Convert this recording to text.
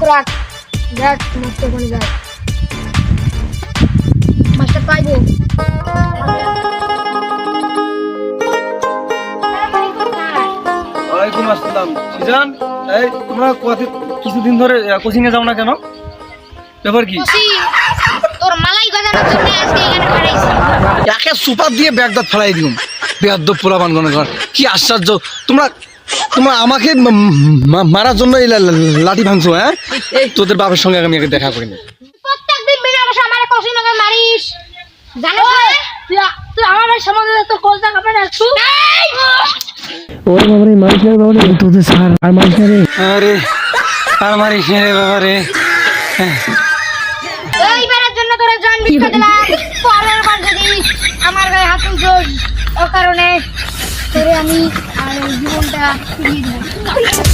Crack দেখ master কোনে যায় মাস্টার সিজান এই তোমরা কত কিছুদিন ধরে কোচিং এ যাও না কেন? ব্যাপার কি? তোর মালাই গজানোর জন্য আজকে এখানে খাড়াইছি একে সুপার দিয়ে ব্যাগদাত ফেলাই দিলাম। বেয়াদ্দ কি আশ্চর্য। তোমরা তোমরা আমাকে মারার জন্য এই লাঠি ভাঙছো হ্যাঁ? তোদের বাবার সঙ্গে আমি আগে দেখা করিনি। প্রত্যেকদিন বিনা বসে আমার কষি নগে মারিস। জানো তুই তুই আমার ভাই তোর কলটা কাপড় রাখছু ওরে বাবারে মারিস না বাবারে। তোদের স্যার আর মারিস না রে। আরে আর মারিস রে বাবা এইবারের জন্য তোরা জান ভিক্ষা দিলাম পরের বার যদি আমার গায়ে হাত উঠোস ও কারণে তোরে আমি আর জীবনটা ফিরিয়ে দেবো।